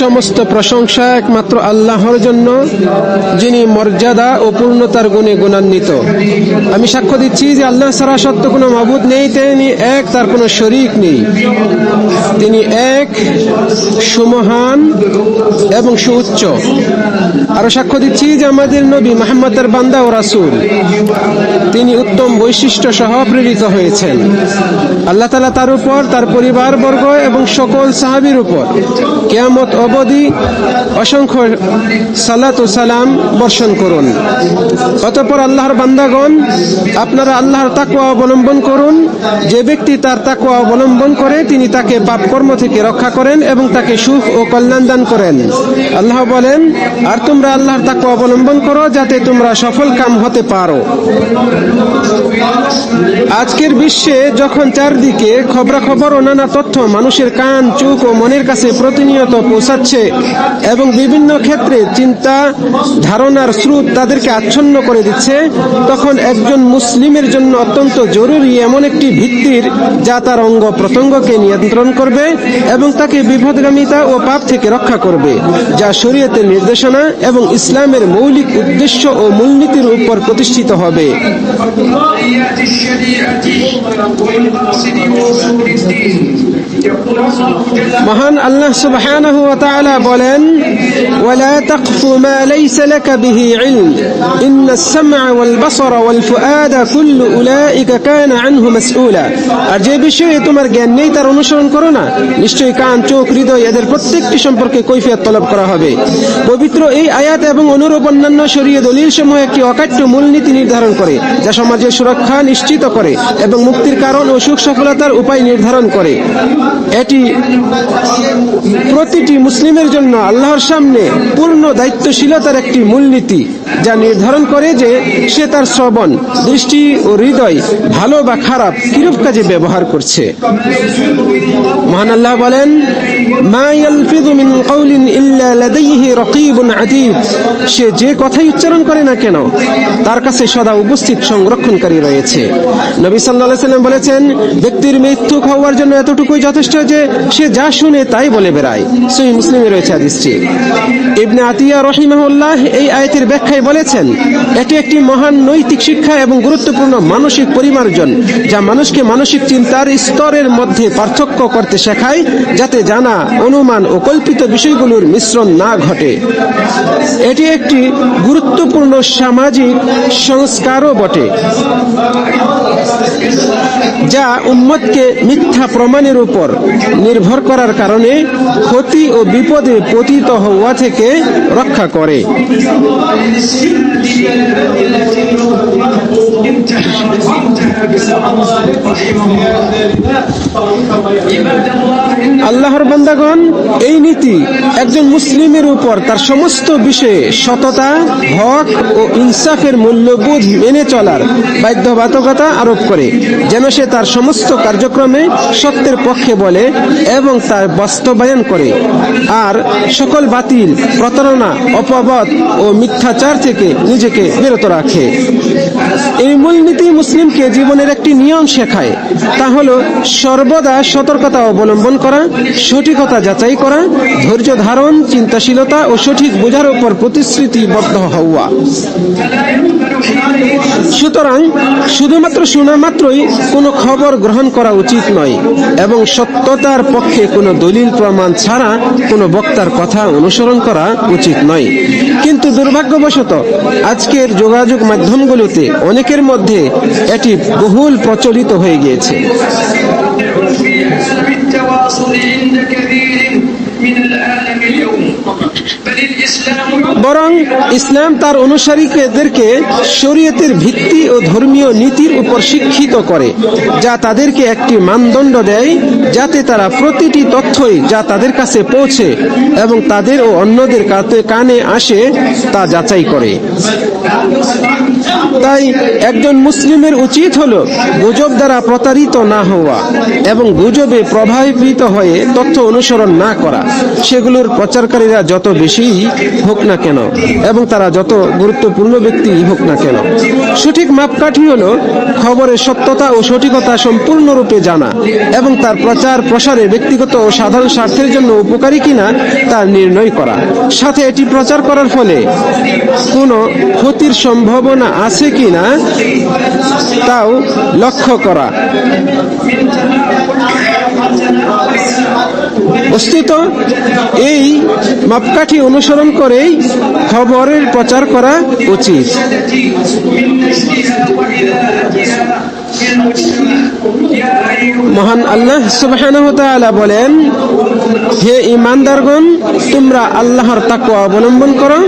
সমস্ত প্রশংসা একমাত্র আল্লাহর জন্য, যিনি মর্যাদা ও পূর্ণতার গুণে গুণান্বিত। আমি সাক্ষ্য দিচ্ছি যে আল্লাহ ছাড়া সত্য কোনো মাবুদ নেই, তিনি এক, তার কোনো শরিক নেই। তিনি এক, সুমহান এবং সুউচ্চ। আরও সাক্ষ্য দিচ্ছি যে আমাদের নবী মাহমদের বান্দা ও রাসূল, তিনি উত্তম বৈশিষ্ট্য সহ প্রেরিত হয়েছেন। আল্লাহ তালা তার উপর তার পরিবার বর্গ এবং সকল সাহাবির উপর। কেয়ামত অবধি অসংখ্য সালাত সালাম বর্ষণ করুন। অতঃপর আল্লাহর বান্দাগণ, আপনারা আল্লাহর তাকুয়া অবলম্বন করুন। যে ব্যক্তি তার তাকুয়া অবলম্বন করে, তিনি তাকে পাপ কর্ম থেকে রক্ষা করেন এবং তাকে সুখ ও কল্যাণ দান করেন। আল্লাহ বলেন, আর তোমরা আল্লাহর তাকুয়া অবলম্বন করো, যাতে তোমরা সফল কাম হতে পারো। আজকের বিশ্বে যখন চারদিকে খবরাখবর ও নানা তথ্য মানুষের কান, চোখ ও মনের কাছে প্রতিনিয়ত পৌঁছাচ্ছে এবং বিভিন্ন ক্ষেত্রে চিন্তা, ধারণার স্রোত তাদেরকে আচ্ছন্ন করে দিচ্ছে, তখন একজন মুসলিমের জন্য অত্যন্ত জরুরি এমন একটি ভিত্তির যা তার অঙ্গ প্রত্যঙ্গকে নিয়ন্ত্রণ করবে এবং তাকে বিপদগামিতা ও পাপ থেকে রক্ষা করবে, যা শরীয়তের নির্দেশনা এবং ইসলামের মৌলিক উদ্দেশ্য ও মূলনীতির উপর প্রতিষ্ঠিত হবে। মহান আল্লাহ সুবহানাহু ওয়া তাআলা বলেন, ওয়ালা তাকফু মা লাইসা লাকা বিহি ইলম। ইন্নাস সামআ ওয়াল বাসারা ওয়াল ফুআদা কুল্লু উলাইকা কানা আনহু মাসউলা। আর যে বিষয়ে তোমার জ্ঞান নেই, তার অনুসরণ করো না। নিশ্চয়ই কান, চোখ, হৃদয়, এদের প্রত্যেকটি সম্পর্কে কৈফিয়ত তলব করা হবে। পবিত্র এই আয়াত এবং অনুরূপ অন্যান্য শরীয় দলিল সমূহ একটি অকাট্য মূলনীতি নির্ধারণ করে, যা সমাজের সুরক্ষা নিশ্চিত করে এবং মুক্তির কারণ ও সুখ সফলতার উপায় নির্ধারণ করে। এটি প্রতিটি মুসলিমের জন্য আল্লাহর সামনে পূর্ণ দায়িত্বশীলতার একটি মূলনীতি, যা নির্ধারণ করে যে সে তার শ্রবণ, দৃষ্টি ও হৃদয় ভালো বা খারাপ কিরূপ কাজে ব্যবহার করছে। মহান আল্লাহ বলেন মা ইয়ালফিযু মিন কাউলিন ইল্লা লাদাইহি রাকীবুন আতীদ সে যে কথাই উচ্চারণ করে না কেন, তার কাছে সদা উপস্থিত সংরক্ষণকারী রয়েছে। নবী সাল্লাল্লাহু সাল্লাম বলেছেন, ব্যক্তির মৃত্যু হওয়ার জন্য এতটুকুই যথেষ্ট যে সে যা শুনে তাই বলে বেড়ায়। সহি মুসলিমে রয়েছে হাদিসটি। ইবনে আতিয়া রহিমাহুল্লাহ এই আয়াতের ব্যাখ্যায় বলেছেন, এটি একটি মহান নৈতিক শিক্ষা এবং গুরুত্বপূর্ণ মানসিক পরিমার্জন, যা মানুষকে মানসিক চিন্তার স্তরের মধ্যে পার্থক্য করতে শেখায়, যাতে জানা অনুমান ও কল্পিত বিষয়গুলোর মিশ্রণ না ঘটে। এটি একটি গুরুত্বপূর্ণ সামাজিক সংস্কারও বটে, যা উম্মতকে মিথ্যা প্রমাণের উপর নির্ভর করার কারণে ক্ষতি ও বিপদে পতিত হওয়া থেকে রক্ষা করে। عباد الله إن আল্লাহর বান্দাগণ এই নীতি একজন মুসলিমের উপর তার সমস্ত বিষয়ে সততা হক ও ইনসাফের মূল্যবোধ মেনে চলার বাধ্যবাধকতা আরোপ করে যেন সে তার সমস্ত কার্যক্রমে সত্যের পক্ষে বলে এবং তার বাস্তবায়ন করে আর সকল বাতিল প্রতারণা অপবাদ ও মিথ্যাচার থেকে নিজেকে বিরত রাখে এই মূলনীতি মুসলিমকে জীবনের একটি নিয়ম শেখায়। তা হলো সর্বদা সতর্কতা অবলম্বন করা, সঠিকতা যাচাই করা, ধৈর্য ধারণ, চিন্তাশীলতা ও সঠিক বোঝার উপর প্রতিশ্রুতিবদ্ধ হওয়া। সুতরাং শুধুমাত্র শোনা মাত্রই কোনো খবর গ্রহণ করা উচিত নয় এবং সত্যতার পক্ষে কোনো দলিল প্রমাণ ছাড়া কোনো বক্তার কথা অনুসরণ করা উচিত নয়। কিন্তু দুর্ভাগ্যবশত আজকের যোগাযোগ মাধ্যমগুলোতে লোকের মধ্যে এটি বহুল প্রচলিত হয়ে গিয়েছে। বরং ইসলাম তার অনুসারীদেরকে শরীয়তের ভিত্তি ও ধর্মীয় নীতির উপর শিক্ষিত করে, যা তাদেরকে একটি মানদণ্ড দেয়, যাতে তারা প্রতিটি তথ্যই যা তাদের কাছে পৌঁছে এবং তাদের ও অন্যদের কানে আসে তা যাচাই করে। তাই একজন মুসলিমের উচিত হলো গুজব দ্বারা প্রতারিত না হওয়া এবং গুজবে প্রভাবিত হয়ে তথ্য অনুসরণ না করা। সেগুলোর প্রচারকারীরা যত বেশি হোক না কেন এবং তারা যত গুরুত্বপূর্ণ ব্যক্তি হোক না কেন। সঠিক মাপকাঠি হলো খবরের সত্যতা ও সঠিকতা সম্পূর্ণরূপে জানা এবং তার প্রচার প্রসারে ব্যক্তিগত ও সাধারণ স্বার্থের জন্য উপকারী কিনা তা নির্ণয় করা। সাথে এটি প্রচার করার ফলে কোনো ক্ষতির সম্ভাবনা আছে কিনা তাও লক্ষ্য করা। বস্তুত এই মাপকাঠি অনুসরণ করেই খবরের প্রচার করা উচিত। মহান আল্লাহ সুবাহ বলেন, হে ইমানদারগণ তোমরা আল্লাহর তাকওয়া অবলম্বন করো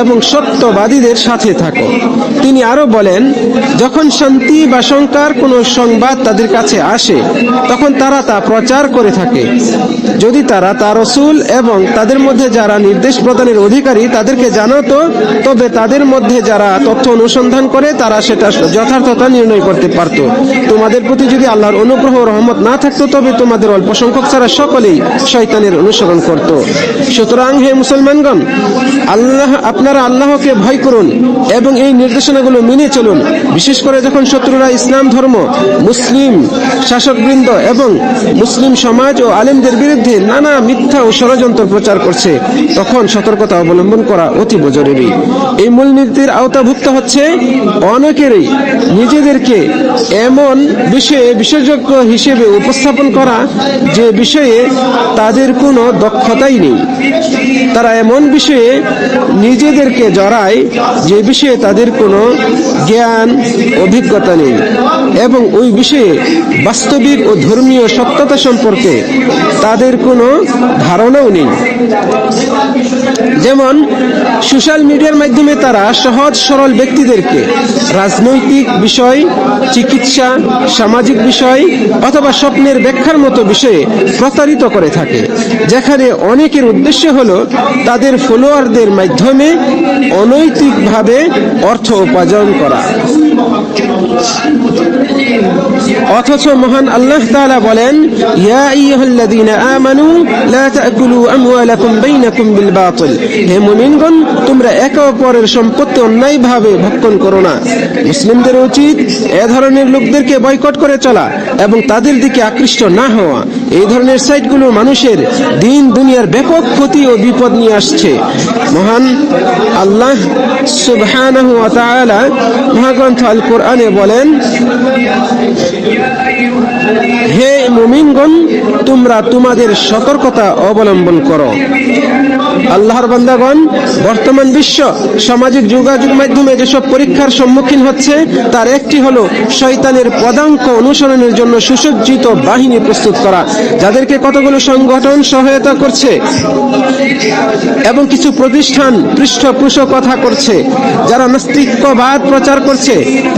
এবং সত্যবাদীদের সাথে থাকো। তিনি আরও বলেন, যখন শান্তি বা শঙ্কার কোনো সংবাদ তাদের কাছে আসে, তখন তারা তা প্রচার করে থাকে। যদি তারা তার রসুল এবং তাদের মধ্যে যারা নির্দেশ প্রদানের অধিকারী তাদেরকে জানাতো, তবে তাদের মধ্যে যারা তথ্য অনুসন্ধান করে, তারা সেটা যথার্থতা নির্ণয় করতে পারত। তোমাদের প্রতি যদি আল্লাহর অনুগ্রহ রহমত না থাকতো, তবে তোমাদের অল্প সংখ্যক ছাড়া সকলেই শয়তানের অনুসরণ করত। সুতরাং হে মুসলমানগণ, আল্লাহ, আপনারা আল্লাহকে ভয় করুন এবং এই নির্দেশনাগুলো মেনে চলুন। বিশেষ করে যখন শত্রুরা ইসলাম ধর্ম, মুসলিম শাসকবৃন্দ এবং মুসলিম সমাজ ও আলেমদের বিরুদ্ধে নানা মিথ্যা ও ষড়যন্ত্র প্রচার করছে, তখন সতর্কতা অবলম্বন করা অতীব জরুরি। এই মূলনীতির আওতাভুক্ত হচ্ছে অনেকেরই নিজেদেরকে এমন বিষয়ে বিশেষজ্ঞ হিসেবে উপস্থাপন করা যে বিষয়ে তাদের কোনো দক্ষতাই নেই। তারা এমন বিষয়ে নিজেদেরকে জড়ায় যে বিষয়ে তাদের কোনো জ্ঞান, অভিজ্ঞতা নেই। এবং ওই বিষয়ে বাস্তবিক ও ধর্মীয় সত্যতা সম্পর্কে তাদের কোনো ধারণাও নেই। যেমন, সোশ্যাল মিডিয়ার মাধ্যমে তারা সহজ, সরল ব্যক্তিদেরকে রাজনৈতিক বিষয়, চিকিৎসা, সামাজিক বিষয় অথবা স্বপ্নের ব্যাখ্যার মতো বিষয়ে প্রতারিত করে থাকে, যেখানে অনেকের উদ্দেশ্য হলো তাদের ফলোয়ারদের মাধ্যমে অনৈতিকভাবে অর্থ উপার্জন করা। অথচ মহান আল্লাহ তাআলা বলেন তোমরা একে অপরের ভক্ষণ না। মুসলিমদের উচিত এ ধরনের লোকদেরকে বয়কট করে চলা এবং তাদের দিকে আকৃষ্ট না হওয়া। এই ধরনের সাইটগুলো মানুষের দিন দুনিয়ার ব্যাপক ক্ষতি ও বিপদ নিয়ে আসছে। মহান আল্লাহ সুবহানাহু মহাগ্রন্থ আল কোরআনে হে মুমিনগণ তোমরা তোমাদের সতর্কতা অবলম্বন করো। আল্লাহর বান্দাগণ, বর্তমান বিশ্ব সামাজিক যোগাযোগ মাধ্যমে যেসব পরীক্ষার সম্মুখীন হচ্ছে, তার একটি হলো শয়তানের পদাঙ্ক অনুসরণের জন্য সুসজ্জিত বাহিনী প্রস্তুত করা, যাদেরকে কতগুলো সংগঠন সহায়তা করছে এবং কিছু প্রতিষ্ঠান পৃষ্ঠপোষকতা করছে, যারা নাস্তিক্যবাদ প্রচার করছে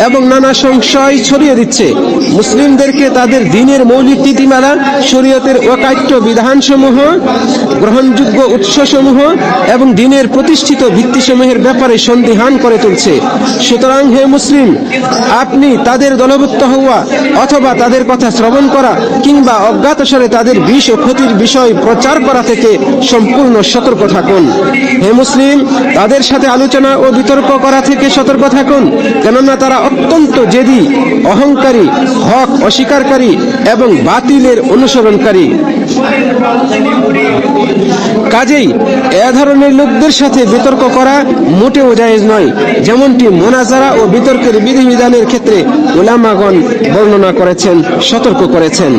এবং নানা সংশয় ছড়িয়ে দিচ্ছে। মুসলিমদেরকে তাদের দিনের মৌলিক নীতিমালা, শরীয়তের অকাট্য বিধানসমূহ, গ্রহণযোগ্য উৎসসমূহ এবং দিনের প্রতিষ্ঠিত ভিত্তিসমূহের ব্যাপারে সন্দিহান করে তুলছে। সুতরাং হে মুসলিম, আপনি তাদের দলভুক্ত হওয়া অথবা তাদের কথা শ্রবণ করা কিংবা অজ্ঞাতসারে তাদের বিষ ও ক্ষতির বিষয় প্রচার করা থেকে সম্পূর্ণ সতর্ক থাকুন। হে মুসলিম, তাদের সাথে আলোচনা ও বিতর্ক করা থেকে সতর্ক থাকুন, কেননা তারা অত্যন্ত জেদি, অহংকারী, হক অস্বীকারী এবং বাতিলের অনুসরণকারী। কাজেই এ ধরনের লোকদের সাথে বিতর্ক করা মোটেও জায়েজ নয়, যেমনটি মোনাজারা ও বিতর্কের বিধিবিধানের ক্ষেত্রে উলামাগণ বর্ণনা করেছেন, সতর্ক করেছেন।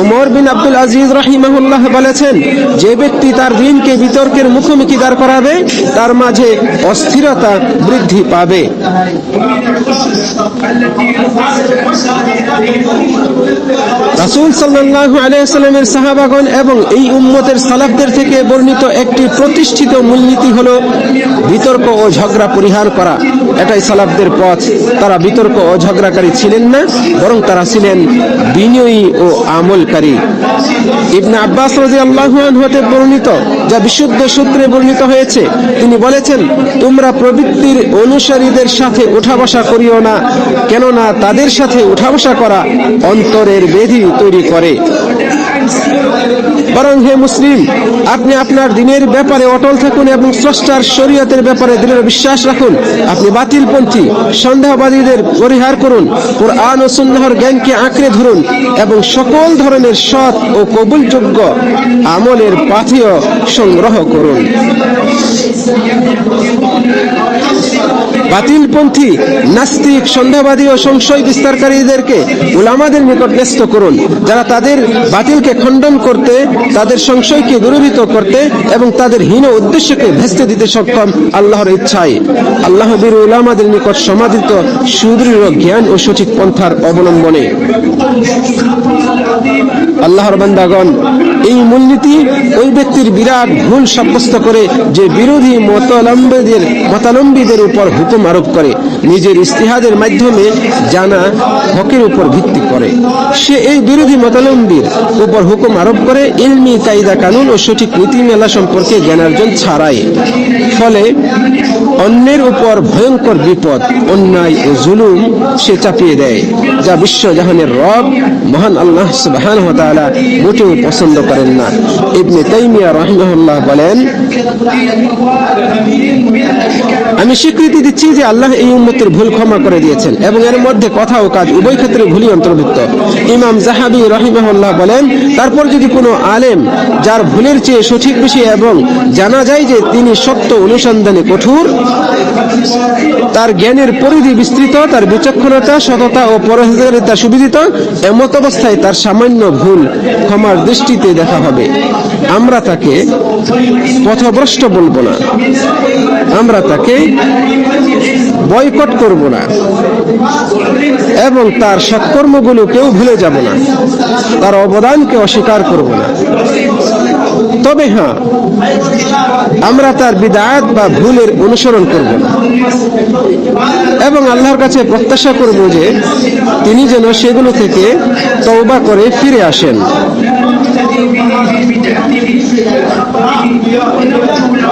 ওমর বিন আব্দুল আজিজ রাহিমাহুল্লাহ বলেছেন, যে ব্যক্তি তার দিনকে বিতর্কের মুখোমুখি দাঁড় করাবে, তার মাঝে অস্থিরতা বৃদ্ধি পাবে। রাসূল সাল্লাল্লাহু আলাইহি সাল্লামের সাহাবাগণ এবং এই উম্মতের সালাফদের থেকে বর্ণিত একটি প্রতিষ্ঠিত মূলনীতি হলো বিতর্ক ও ঝগড়া পরিহার করা। এটাই সালাফদের পথ। তারা বিতর্ক ও ঝগড়াকারী ছিলেন না, বরং তারা ছিলেন বিনয়ী ও আমলকারী। ইবনে আব্বাস রাজি আল্লাহ হতে বর্ণিত, যা বিশুদ্ধ সূত্রে বর্ণিত হয়েছে। তিনি বলেছেন, তোমরা প্রবৃত্তির অনুসারীদের সাথে উঠা বসা করিও না, কেননা তাদের সাথে উঠা বসা করা অন্তরের বেধি তৈরি করে। বরং হে মুসলিম, আপনি আপনার দিনের ব্যাপারে অটল থাকুন এবং স্রষ্টার শরীয়তের ব্যাপারে দৃঢ় বিশ্বাস রাখুন। আপনি বাতিলপন্থী, সন্দেহবাদীদের পরিহার করুন, কোরআন ও সুন্নাহর জ্ঞানকে আঁকড়ে ধরুন এবং সকল ধরনের সৎ ও কবুলযোগ্য আমলের পাথেয় সংগ্রহ করুন। বাতিলপন্থী, নাস্তিক, সন্দেহবাদী ও সংশয় বিস্তারকারীদেরকে উলামাদের নিকট ন্যস্ত করুন। যারা তাদের বাতিলকে খণ্ডন করতে, তাদের সংশয়কে দূরীভূত করতে এবং তাদের হীন উদ্দেশ্যকে ভেস্তে দিতে সক্ষম আল্লাহর ইচ্ছায়। আল্লাহ বীর উলামাদের নিকট সমাদিত, সুদৃঢ় জ্ঞান ও সঠিক পন্থার অবলম্বনে। আল্লাহর বান্দাগণ এই মূলনীতি ওই ব্যক্তির বিরাট ভুল সাব্যস্ত করে যে বিরোধী মতালম্বীদের মতালম্বীদের উপর হুকুম আরোপ করে, নিজের ইস্তিহাদের মাধ্যমে জানা হকের উপর ভিত্তি করে। সে এই বিরোধী মতালম্বীর উপর হুকুম আরোপ করে, ইলমি কায়দা কানুন ও সঠিক নীতিমেলা সম্পর্কে জ্ঞানার্জন ছাড়াই। ফলে অন্যের উপর ভয়ঙ্কর বিপদ, অন্যায় ও জুলুম সে চাপিয়ে দেয়, যা বিশ্বজাহানের রব, মহান আল্লাহ সুবহান মোটেও পছন্দ করেন না। ইবনে তাইমিয়া রাহিমাহুল্লাহ বলেন, আমি স্বীকৃতি দিচ্ছি যে আল্লাহ এই উম্মতের ভুল ক্ষমা করে দিয়েছেন এবং এর মধ্যে কথা ও কাজ উভয় ক্ষেত্রে ভুলই অন্তর্ভুক্ত। ইমাম জাহাবি রহিমাহুল্লাহ বলেন, তারপর যদি কোনো আলেম যার ভুলের চেয়ে সঠিক বিষয় এবং জানা যায় যে তিনি সত্য অনুসন্ধানে কঠোর, তার জ্ঞানের পরিধি বিস্তৃত, তার বিচক্ষণতা, সততা ও পরহেজগারিতা সুবিদিত, এমত অবস্থায় তার সামান্য ভুল ক্ষমার দৃষ্টিতে দেখা হবে। আমরা তাকে পথভ্রষ্ট বলব না। আমরা তাকে বয়কট করব না। এবং তার সৎকর্মগুলোকেও ভুলে যাব না। তার অবদানকে অস্বীকার করব না। তবে হ্যাঁ আমরা তার বিদায়াত বা ভুলের অনুসরণ করব না। এবং আল্লাহর কাছে প্রত্যাশা করব যে তিনি যেন সেগুলো থেকে তওবা করে ফিরে আসেন। टीवी टीवी टीवी टीवी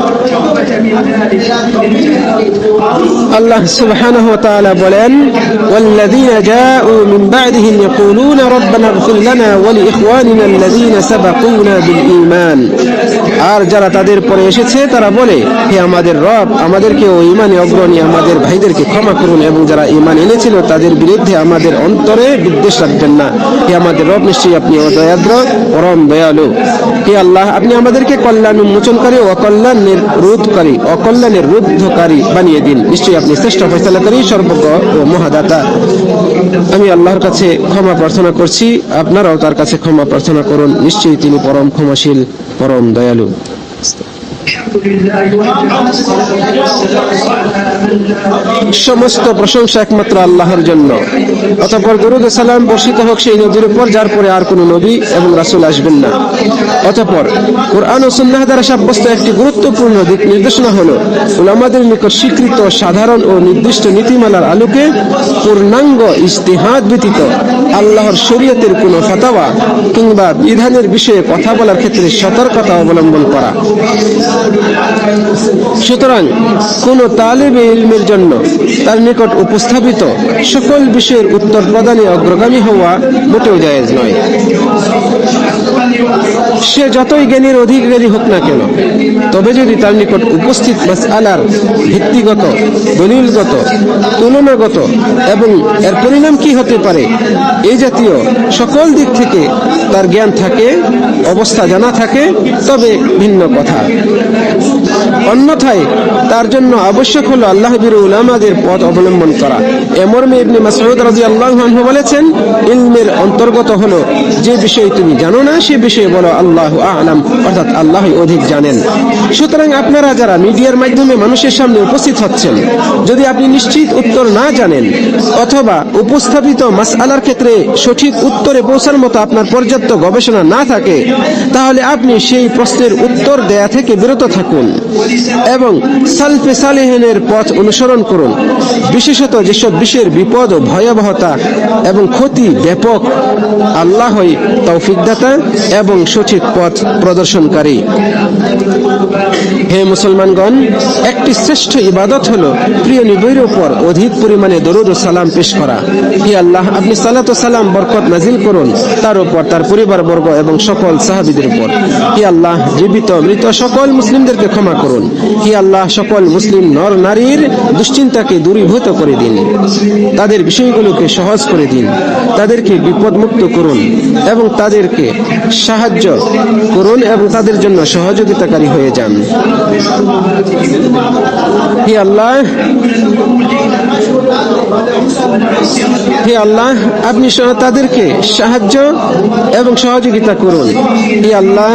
আল্লাহ সুবহানাহু ওয়া তাআলা বলেন, ওয়াল্লাযীনা জাআউ মিন বা'দিহিম ইয়াকুলুনা রাব্বানা ইগফির লানা ওয়া লি আল্লাযীনা সাবাকুনা বিল ঈমান। আর যারা তাদের পরে এসেছে, তারা বলে, হে আমাদের রব আমাদেরকে ও ঈমানে অগ্রণী, আমাদের ভাইদেরকে ক্ষমা করুন এবং যারা ঈমান এনেছিল, তাদের বিরুদ্ধে আমাদের অন্তরে বিদ্বেষ রাখবেন না। হে আমাদের রব, নিশ্চয়ই আপনি ও পরম দয়ালু। হে আল্লাহ, আপনি আমাদেরকে কল্যাণ উন্মোচনকারী ও অকল্যাণের রোধ রোধকারী অকল্যাণের রুদ্ধকারী বানিয়ে দিন। নিশ্চয়ই আপনি শ্রেষ্ঠ ফয়সালাকারী, সর্বজ্ঞ ও মহাদাতা। আমি আল্লাহর কাছে ক্ষমা প্রার্থনা করছি, আপনারাও তার কাছে ক্ষমা প্রার্থনা করুন। নিশ্চয়ই তিনি পরম ক্ষমাশীল, পরম দয়ালু। সমস্ত প্রশংসা একমাত্র আল্লাহর জন্য। অতঃপর দরুদ ও সালাম বর্ষিত হোক সেই নদীর উপর, যার পরে আর কোনো নবী এবং রাসুল আসবেন না। অতঃপর কোরআন ও সুন্নাহ দ্বারা সাব্যস্ত একটি গুরুত্বপূর্ণ দিক নির্দেশনা হলো, উলামাদের নিকট স্বীকৃত সাধারণ ও নির্দিষ্ট নীতিমালার আলোকে পূর্ণাঙ্গ ইস্তিহাদ ব্যতীত আল্লাহর শরীয়তের কোনো ফতাওয়া কিংবা বিধানের বিষয়ে কথা বলার ক্ষেত্রে সতর্কতা অবলম্বন করা। সুতরাং কোন তালেবে ইলমের জন্য তার নিকট উপস্থাপিত সকল বিষয়ের উত্তর প্রদানে অগ্রগামী হওয়া মোটেও জায়েজ নয়। সে যতই জ্ঞানীর অধিকারী হোক না কেন, তবে যদি তার নিকট উপস্থিত আলার ভিত্তিগত, দলিলগত, তুলনাগত এবং এর পরিণাম কি হতে পারে এই জাতীয় সকল দিক থেকে তার জ্ঞান থাকে, অবস্থা জানা থাকে, তবে ভিন্ন কথা। অন্যথায় তার জন্য আবশ্যক হলো আল্লাহ উলামাদের পথ অবলম্বন করা। এমর্মে ইবনে মাসউদ রাদিয়াল্লাহু আনহু বলেছেন, ইলমের অন্তর্গত হলো যে বিষয় তুমি জানো না, সে বিষয়ে বলো আল্লাহ আলাম, অর্থাৎ আল্লাহ অধিক জানেন। সুতরাং আপনারা যারা মিডিয়ার মাধ্যমে মানুষের সামনে উপস্থিত হচ্ছেন, যদি আপনি নিশ্চিত উত্তর না জানেন, অথবা উপস্থাপিত মাসআলার ক্ষেত্রে সঠিক উত্তরে পৌঁছার মতো আপনার পর্যাপ্ত গবেষণা না থাকে, তাহলে আপনি সেই প্রশ্নের উত্তর দেয়া থেকে বিরত থাকুন এবং সালফে সালেহিনের পথ অনুসরণ করুন। বিশেষত যেসব বিষয়ের বিপদ ও ভয়াবহতা এবং ক্ষতি ব্যাপক, আল্লাহই তৌফিকদাতা এবং সঠিক পথ প্রদর্শনকারী। হে মুসলমানগণ, একটি শ্রেষ্ঠ ইবাদত হলো প্রিয় নবীর উপর অধিক পরিমাণে দরুদ সালাম পেশ করা। হি আল্লাহ, আপনি সালাত সালাম, বরকত নাজিল করুন তার উপর, তার পরিবার বর্গ এবং সকল সাহাবিদের উপর। হি আল্লাহ, জীবিত মৃত সকল মুসলিমদেরকে ক্ষমা করুন। হি আল্লাহ, সকল মুসলিম নর নারীর দুশ্চিন্তাকে দূরীভূত করে দিন। তাদের বিষয়গুলোকে সহজ করে দিন। তাদেরকে বিপদমুক্ত করুন এবং তাদেরকে সাহায্য করুন এবং তাদের জন্য সহযোগিতাকারী হয়ে যান। হে আল্লাহ হে আল্লাহ, আপনি তাদেরকে সাহায্য এবং সহযোগিতা করুন। হে আল্লাহ,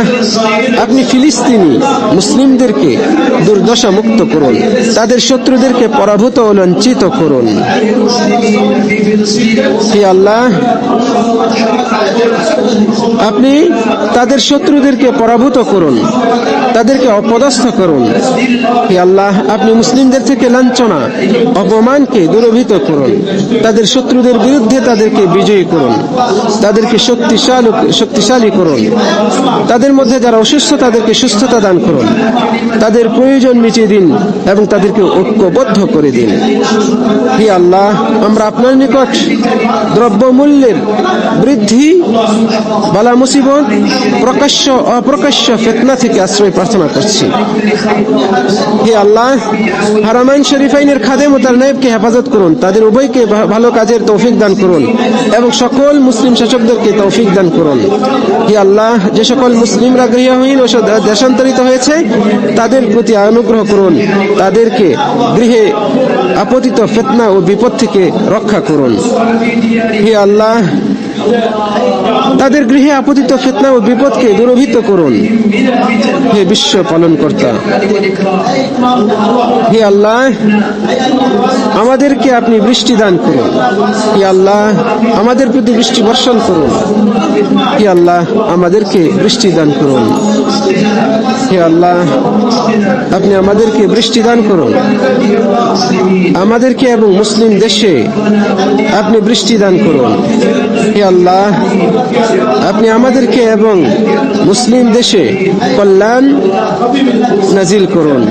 আপনি ফিলিস্তিনি মুসলিমদেরকে দুর্দশা মুক্ত করুন। তাদের শত্রুদেরকে পরাভূত ও লাঞ্ছিত করুন। হে আল্লাহ, আপনি তাদের শত্রুদেরকে পরাভূত করুন, তাদেরকে অপদস্থ করুন। হে আল্লাহ, আপনি মুসলিমদের থেকে লাঞ্ছনা, অপমানকে দূরভীত করুন। তাদের শত্রুদের বিরুদ্ধে তাদেরকে বিজয়ী করুন। তাদেরকে শক্তিশালী শক্তিশালী করুন। তাদের মধ্যে যারা অসুস্থ, তাদেরকে সুস্থতা দান করুন। তাদের প্রয়োজন মিটিয়ে দিন এবং তাদেরকে ঐক্যবদ্ধ করে দিন। হে আল্লাহ, আমরা আপনার নিকট দ্রব্য মূল্যের বৃদ্ধি, বালা মুসিবত, প্রকাশ্য, অপ্রকাশ্য ফেতনা থেকে আশ্রয় প্রার্থনা করছি। হে আল্লাহ, হারামাইন শরীফাইনের খাদেম ও তার নায়েবকে হেফাজত করুন। তাদের উভয়কে ভালো কাজের তৌফিক দান করুন এবং সকল মুসলিম শাসকদেরকে তৌফিক দান করুন। হে আল্লাহ, যে সকল মুসলিমরা গৃহহীন ও দেশান্তরিত হয়েছে, তাদের প্রতি অনুগ্রহ করুন, তাদেরকে গৃহে আপতিত ফেতনা ও বিপদ থেকে রক্ষা করুন। হে আল্লাহ তাদের গৃহে আপতিত ফেতনা ও বিপদকে দূরভীত করুন। হে বিশ্ব পালন কর্তা হে আল্লাহ, আমাদেরকে আপনি বৃষ্টি দান করুন। হে আল্লাহ, আমাদের প্রতি বৃষ্টি বর্ষণ করুন। হে আল্লাহ, আমাদেরকে বৃষ্টি দান করুন। হে আল্লাহ, আপনি আমাদেরকে বৃষ্টি দান করুন। আমাদেরকে এবং মুসলিম দেশে আপনি বৃষ্টি দান করুন। আল্লাহ আপনি আমাদেরকে এবং মুসলিম দেশে কল্যাণ নাজিল করুন।